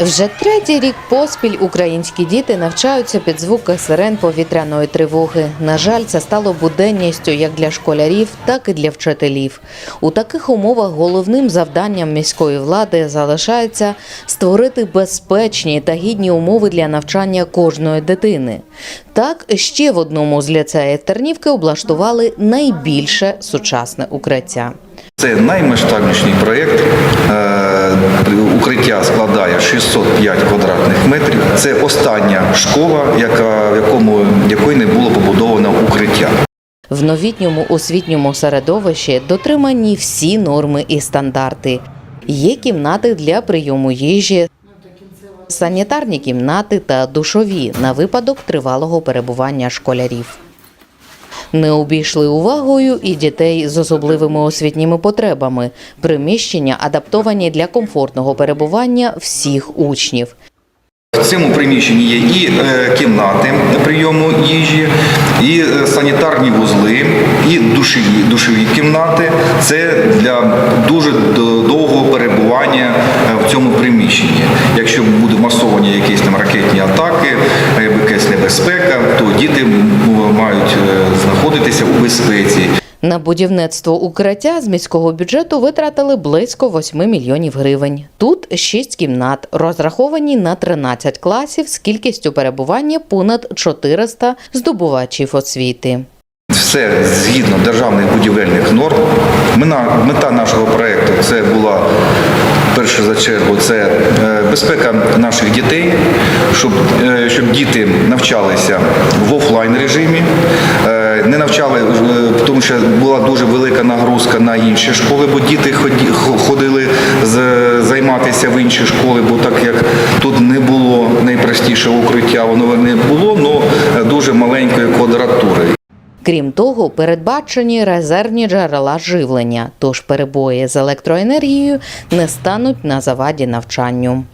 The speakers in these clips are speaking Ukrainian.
Вже третій рік поспіль українські діти навчаються під звуки сирен повітряної тривоги. На жаль, це стало буденністю як для школярів, так і для вчителів. У таких умовах головним завданням міської влади залишається створити безпечні та гідні умови для навчання кожної дитини. Так, ще в одному з ліцеїв Тернівки облаштували найбільше сучасне укриття. Це наймасштабніший проєкт. Е, Укриття складає 605 квадратних метрів. Це остання школа, яка, в якому, якої не було побудовано укриття. В новітньому освітньому середовищі дотримані всі норми і стандарти. Є кімнати для прийому їжі, санітарні кімнати та душові на випадок тривалого перебування школярів. Не обійшли увагою і дітей з особливими освітніми потребами. Приміщення адаптовані для комфортного перебування всіх учнів. В цьому приміщенні є і е, кімнати прийому їжі, і е, санітарні вузли, і душові, душові кімнати. Це для дуже довгого перебування е, в цьому приміщенні. Якщо будуть масовані якісь там ракетні атаки, знаходитися. На будівництво укриття з міського бюджету витратили близько 8 мільйонів гривень. Тут 6 кімнат, розраховані на 13 класів з кількістю перебування понад 400 здобувачів освіти. Все згідно державних будівельних норм. Мета нашого проєкту це була перше за чергу це е, безпека наших дітей, щоб, е, щоб діти навчалися в офлайн режимі, не навчали, е, тому що була дуже велика нагрузка на інші школи, бо діти ходили займатися в інші школи, бо так як тут не було найпростішого укриття, воно не було, але дуже маленької квадратури. Крім того, передбачені резервні джерела живлення, тож перебої з електроенергією не стануть на заваді навчанню.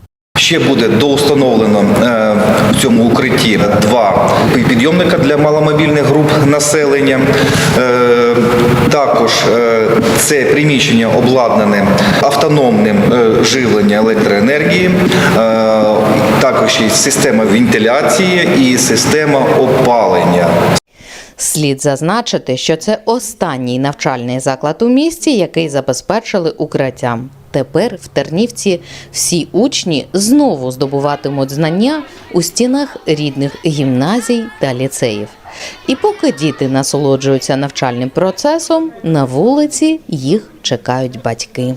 Ще буде доустановлено е, в цьому укритті два підйомника для маломобільних груп населення. Е, Також е, це приміщення обладнане автономним живленням електроенергії, також є система вентиляції і система опалення. Слід зазначити, що це останній навчальний заклад у місті, який забезпечили укриттям. Тепер в Тернівці всі учні знову здобуватимуть знання у стінах рідних гімназій та ліцеїв. І поки діти насолоджуються навчальним процесом, на вулиці їх чекають батьки.